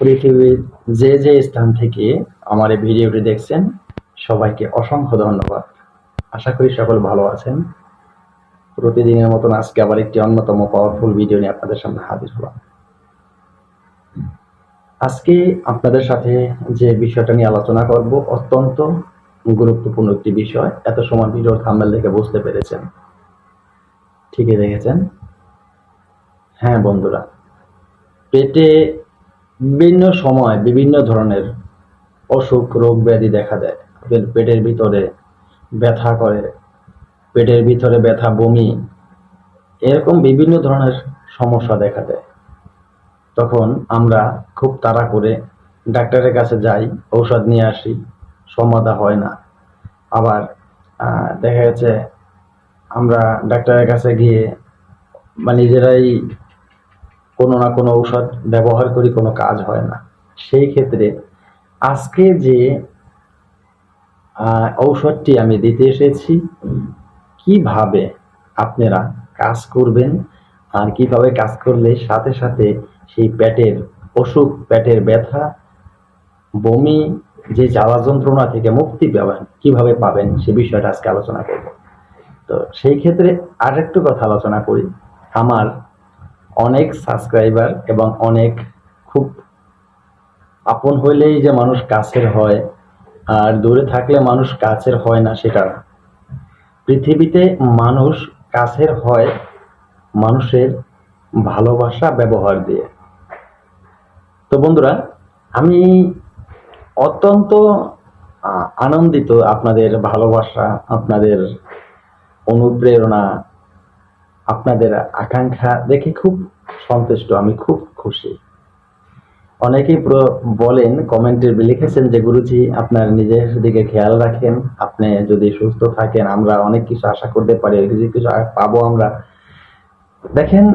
পৃথিবীর যে যে স্থান থেকে আমার এই ভিডিওটি দেখছেন, সবাইকে অসংখ্য ধন্যবাদ। আশা করি সকল ভালো আছেন। প্রতিদিনের মতন আজকে আবার একটি অন্যতম পাওয়ারফুল ভিডিও নিয়ে আপনাদের সামনে হাজির হলাম। আজকে আপনাদের সাথে যে বিষয়টা নিয়ে আলোচনা করব, অত্যন্ত গুরুত্বপূর্ণ একটি বিষয়। এত সময় ভিডিওর থাম্বেল দেখে বুঝতে পেরেছেন। ঠিকই দেখেছেন? হ্যাঁ বন্ধুরা, পেটে বিভিন্ন সময় বিভিন্ন ধরনের অসুখ, রোগ ব্যাধি দেখা দেয়। পেটের ভিতরে ব্যথা করে, পেটের ভিতরে ব্যথা, বমি, এরকম বিভিন্ন ধরনের সমস্যা দেখা দেয়। তখন আমরা খুব তাড়া করে ডাক্তারের কাছে যাই, ঔষধ নিয়ে আসি সমাধা হয় না। আবার দেখা গেছে আমরা ডাক্তারের কাছে গিয়ে বা নিজেরাই কোনো না কোনো ঔষধ ব্যবহার করি, কোনো কাজ হয় না। সেই ক্ষেত্রে আজকে যে ঔষধটি আমি দিতে এসেছি, কীভাবে আপনারা কাজ করবেন আর কীভাবে কাজ করলে সাথে সাথে সেই পেটের অসুখ, পেটের ব্যথা, বমি, যে জ্বালা যন্ত্রণা থেকে মুক্তি পাবেন, কীভাবে পাবেন, সে বিষয়টা আজকে আলোচনা করব। তো সেই ক্ষেত্রে আরেকটু কথা আলোচনা করি। আমার অনেক সাবস্ক্রাইবার এবং অনেক খুব আপন হইলেই যে মানুষ কাছের হয় আর দূরে থাকলে মানুষ কাছের হয় না সেটা পৃথিবীতে মানুষ কাছের হয় মানুষের ভালোবাসা ব্যবহার দিয়ে। তো বন্ধুরা, আমি অত্যন্ত আনন্দিত আপনাদের ভালোবাসা, আপনাদের অনুপ্রেরণা আপনাদের আকাঙ্ক্ষা দেখে খুব সন্তুষ্ট, আমি খুব খুশি। অনেকেই বলেন, কমেন্টে লিখেছেন যে, গুরুজি, আপনার নিজের দিকে খেয়াল রাখেন। আপনি যদি সুস্থ থাকেন, আমরা অনেক কিছু আশা করতে পারি কিছু কিছু পাবো আমরা। দেখেন,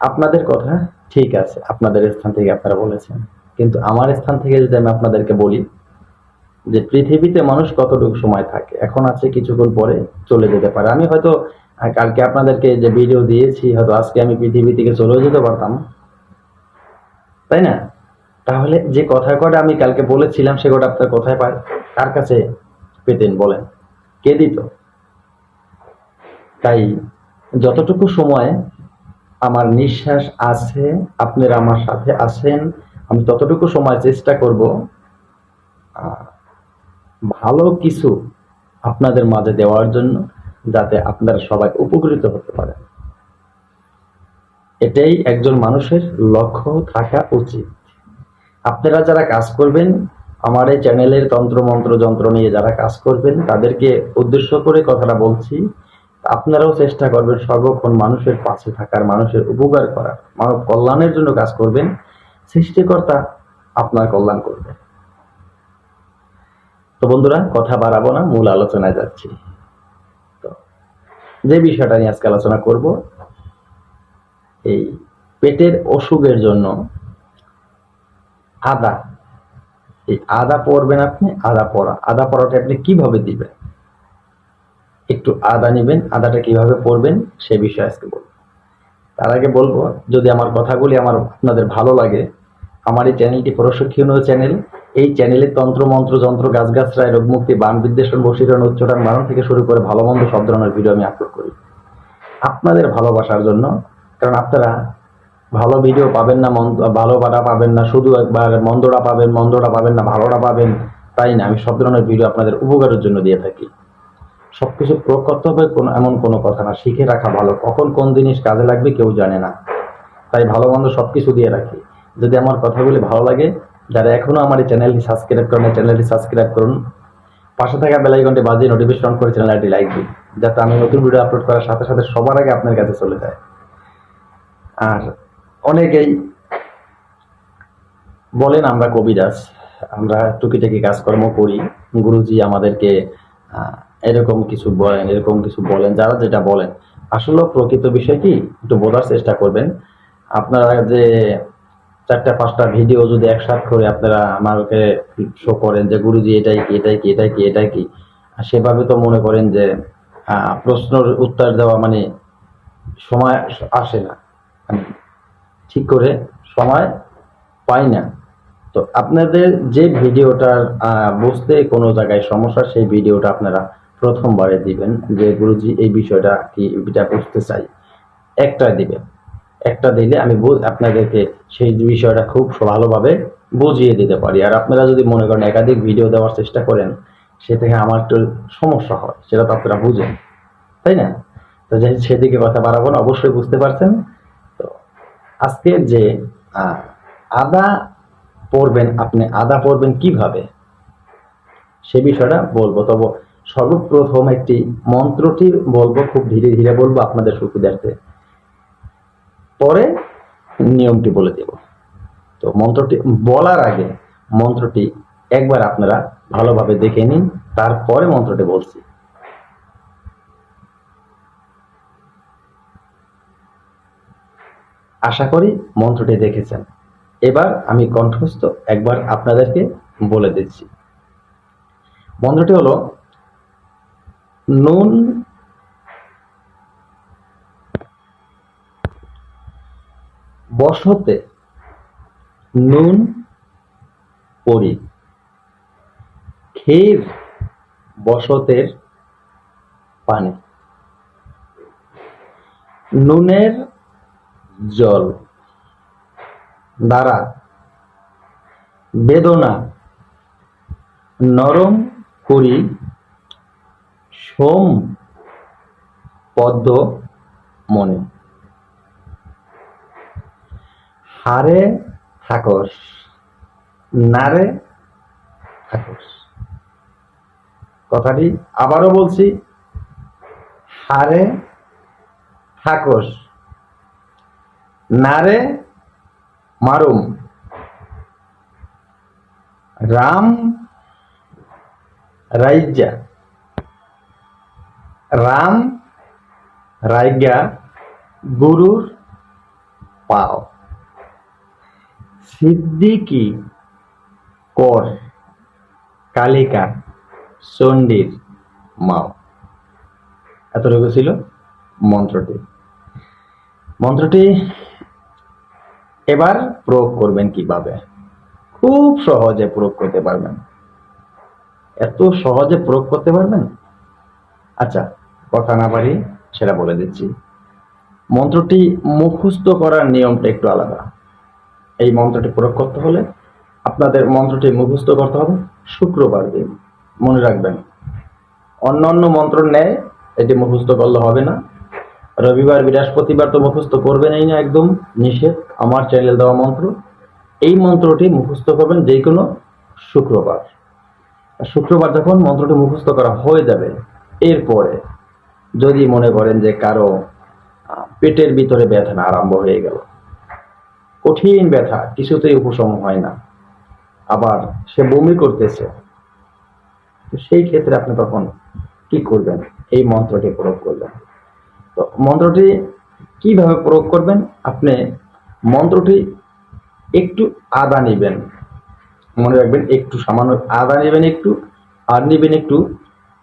আপনাদের কথা ঠিক আছে, আপনাদের স্থান থেকে আপনারা বলেছেন। কিন্তু আমার স্থান থেকে যদি আমি আপনাদেরকে বলি, যে পৃথিবীতে মানুষ কতটুকু সময় থাকে, এখন আছে কিছুক্ষণ পরে চলে যেতে পারে। আমি হয়তো আহ, কালকে আপনাদেরকে যে ভিডিও দিয়েছি হয়তো আজকে আমি পৃথিবী থেকে চলেও যেতে পারতাম। তাই না? তাহলে যে কথা কটা আমি কালকে বলেছিলাম সে কটা আপনার কোথায় পায়? কার কাছে পেতেন বলেন? কে দিত? তাই যতটুকু সময় আমার নিঃশ্বাস আছে আপনারা আমার সাথে আছেন আমি ততটুকু সময় চেষ্টা করব ভালো কিছু আপনাদের মাঝে দেওয়ার জন্য। যাতে আপনারা সবাই উপকৃত হতে পারেন। এটাই একজন মানুষের লক্ষ্য থাকা উচিত। আপনারা যারা কাজ করবেন, আমার এই চ্যানেলের তন্ত্র, মন্ত্র, যন্ত্র নিয়ে যারা কাজ করবেন, তাদেরকে উদ্দেশ্য করে কথাটা বলছি, আপনারাও চেষ্টা করবেন সর্বক্ষণ মানুষের পাশে থাকার, মানুষের উপকার করার। মানব কল্যাণের জন্য কাজ করবেন, সৃষ্টিকর্তা আপনার কল্যাণ করবে তো বন্ধুরা, কথা বাড়াবো না, মূল আলোচনায় যাচ্ছি। যে বিষয়টা নিয়ে আজকে আলোচনা করব, এই পেটের অসুখের জন্য আদা। এই আদা পরবেন আপনি, আদা পরা আদা পরাটা আপনি কীভাবে দিবেন? একটু আদা নেবেন, আদাটা কীভাবে পরবেন সে বিষয়ে আজকে বলব। তার আগে বলব, যদি আমার কথাগুলি আমার আপনাদের ভালো লাগে, আমার এই চ্যানেলটি প্রশিক্ষণীয় চ্যানেল এই চ্যানেলে তন্ত্র, মন্ত্র, যন্ত্র গাছগাছরায় রোগমুক্তি, বান বিদ্বেষণ, বশীকরণ উচ্চটান মারণ থেকে শুরু করে ভালো মন্দ সব ধরনের ভিডিও আমি আপলোড করি। আপনাদের ভালোবাসার জন্য, কারণ আপনারা ভালো ভিডিও পাবেন না, মন্দ ভালো বাটা পাবেন না, শুধু একবার মন্দটা পাবেন মন্দটা পাবেন না, ভালোটা পাবেন, তাই না? আমি সব ধরনের ভিডিও আপনাদের উপকারের জন্য দিয়ে থাকি। সবকিছু প্রয়োগ করতে হবে, কোনো, এমন কোনো কথা না। শিখে রাখা ভালো। কখন কোন জিনিস কাজে লাগবে কেউ জানে না। তাই ভালো মন্দ সব কিছু দিয়ে রাখি। যদি আমার কথাগুলি ভালো লাগে যারা এখনও আমার এই চ্যানেলটি সাবস্ক্রাইব করেন চ্যানেলটি সাবস্ক্রাইব করুন। পাশে থাকা বেলাইকনটি বাজিয়ে নোটিফিকেশন করে চ্যানেলটি লাইক দিন, যাতে আমি নতুন ভিডিও আপলোড করার সাথে সাথে সবার আগে আপনার কাছে চলে যায়। আর অনেকেই বলেন, আমরা কবিরাজ, আমরা টুকিটাকি কাজকর্ম করি। গুরুজি আমাদেরকে এরকম কিছু বলেন, এরকম কিছু বলেন, যারা যেটা বলেন। আসলে প্রকৃত বিষয় কি? একটু বোঝার চেষ্টা করবেন। আপনারা যে চারটা, পাঁচটা ভিডিও যদি একসাথ করে আপনারা আমাকে শো করেন যে, গুরুজি, এটাই কি এটাই কি এটাই কি এটাই কি? সেভাবে তো মনে করেন যে প্রশ্নের উত্তর দেওয়া মানে সময় আসে না। ঠিক করে সময় পাই না। তো আপনাদের যে ভিডিওটার বুঝতে কোনো জায়গায় সমস্যা, সেই ভিডিওটা আপনারা প্রথমবারে দিবেন যে, গুরুজি, এই বিষয়টা কি, এটা বুঝতে চাই। একটা দিবেন। একটা দিলে আমি আপনাদেরকে সেই বিষয়টা খুব ভালোভাবে বুঝিয়ে দিতে পারি। আর আপনারা যদি মনে করেন একাধিক ভিডিও দেওয়ার চেষ্টা করেন, সে থেকে আমার একটু সমস্যা হয়, সেটা তো আপনারা বুঝেন, তাই না? তো যাই সেদিকে কথা বাড়াবো না, অবশ্যই বুঝতে পারছেন। তো আজকে যে আদা পড়বেন আপনি, আদা পড়বেন কীভাবে? সে বিষয়টা বলব। তবে সর্বপ্রথম একটি মন্ত্রটি বলব, খুব ধীরে ধীরে বলব আপনাদের সুবিধার্থে। পরে নিয়মটি বলে দেব। তো মন্ত্রটি বলার আগে মন্ত্রটি একবার আপনারা ভালোভাবে দেখে নিন, তারপরে মন্ত্রটি বলছি। আশা করি মন্ত্রটি দেখেছেন। এবার আমি কণ্ঠস্থ একবার আপনাদেরকে বলে দিচ্ছি। মন্ত্রটি হলো, নুন বসতে নুন পরি। ক্ষীর বসতের পানি। নুনের জল। দ্বারা বেদনা নরম করি সোম পদ্ম মনে। হারে থাকস, নারে থাকস। কথাটি আবারও বলছি, হারে থাকস, নারে মারুম। রাম রাইজা রাম রাইগা গুরুর পাও। সিদ্দিকি কর, কালিকা, চণ্ডীর মাও। এতটুকু ছিল মন্ত্রটি। মন্ত্রটি এবার প্রয়োগ করবেন কীভাবে? খুব সহজে প্রয়োগ করতে পারবেন। এত সহজে প্রয়োগ করতে পারবেন? আচ্ছা কথা না পারি সেটা বলে দিচ্ছি। মন্ত্রটি মুখস্থ করার নিয়মটা একটু আলাদা। এই মন্ত্রটি প্রয়োগ করতে হলে আপনাদের মন্ত্রটি মুখস্থ করতে হবে। শুক্রবার দিন, মনে রাখবেন। অন্য অন্য মন্ত্র নেয়, এটি মুখস্থ করলে হবে না। রবিবার, বৃহস্পতিবার তো মুখস্থ করবেনই না একদম, নিষেধ। আমার চ্যানেল দেওয়া মন্ত্র, এই মন্ত্রটি মুখস্থ করবেন যে কোনো শুক্রবার। শুক্রবার যখন মন্ত্রটি মুখস্থ করা হয়ে যাবে, এরপরে যদি মনে করেন যে কারও পেটের ভিতরে ব্যথা আরম্ভ হয়ে গেল কঠিন ব্যথা, কিছুতেই উপশম হয় না। আবার সে বমি করতেছে। সেই ক্ষেত্রে আপনি তখন কি করবেন? এই মন্ত্রটি প্রয়োগ করবেন। তো মন্ত্রটি কীভাবে প্রয়োগ করবেন? আপনি মন্ত্রটি একটু আদা নেবেন। মনে রাখবেন একটু সামান্য আদা নেবেন একটু, আর নেবেন একটু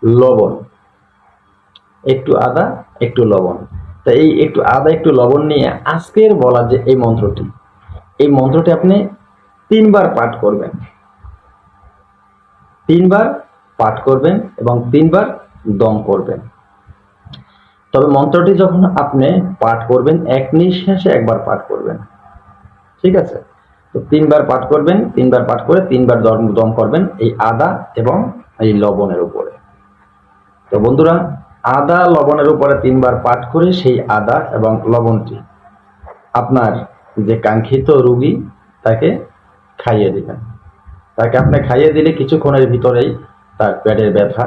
লবণ। একটু আদা, একটু লবণ। তা এই একটু আদা, একটু লবণ নিয়ে আজকের বলা যে এই মন্ত্রটি এই মন্ত্রটি আপনি তিনবার পাঠ করবেন। তিনবার পাঠ করবেন এবং তিনবার দম করবেন। তবে মন্ত্রটি যখন আপনি পাঠ করবেন, এক নিঃশ্বাসে একবার পাঠ করবেন। ঠিক আছে? তো তিনবার পাঠ করবেন, তিনবার পাঠ করে তিনবার দম দম করবেন এই আদা এবং এই লবণের উপরে। তো বন্ধুরা, আদা, লবণের উপরে তিনবার পাঠ করে সেই আদা এবং লবণটি আপনার যে কাঙ্ক্ষিত রুগী তাকে খাইয়ে দিবেন। তাকে আপনি খাইয়ে দিলে কিছুক্ষণের ভিতরেই তার পেটের ব্যথা,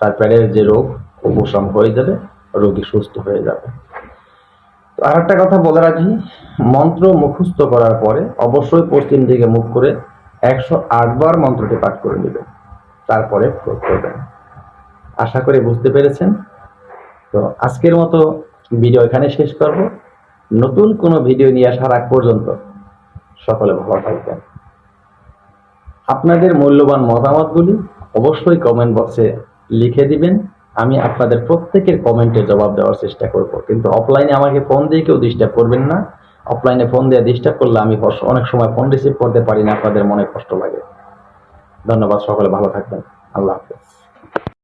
তার পেটের যে রোগ, উপশম হয়ে যাবে, রোগী সুস্থ হয়ে যাবে। আর একটা কথা বলে রাখি, মন্ত্র মুখস্থ করার পরে অবশ্যই পশ্চিম দিকে মুখ করে একশো বার মন্ত্রটি পাঠ করে নেবেন, তারপরে প্রয়োগ করবেন। আশা করি বুঝতে পেরেছেন। তো আজকের মতো ভিডিও এখানে শেষ করব। নতুন কোনো ভিডিও নিয়ে আসার আগ পর্যন্ত সকলে ভালো থাকবেন। আপনাদের মূল্যবান মতামতগুলি অবশ্যই কমেন্ট বক্সে লিখে দিবেন। আমি আপনাদের প্রত্যেকের কমেন্টে জবাব দেওয়ার চেষ্টা করব। কিন্তু অফলাইনে আমাকে ফোন দিয়ে কেউ ডিস্টার্ব করবেন না। অফলাইনে ফোন দিয়ে ডিস্টার্ব করলে আমি অনেক সময় ফোন রিসিভ করতে পারি না, আপনাদের মনে কষ্ট লাগে। ধন্যবাদ, সকলে ভালো থাকবেন। আল্লাহ হাফেজ।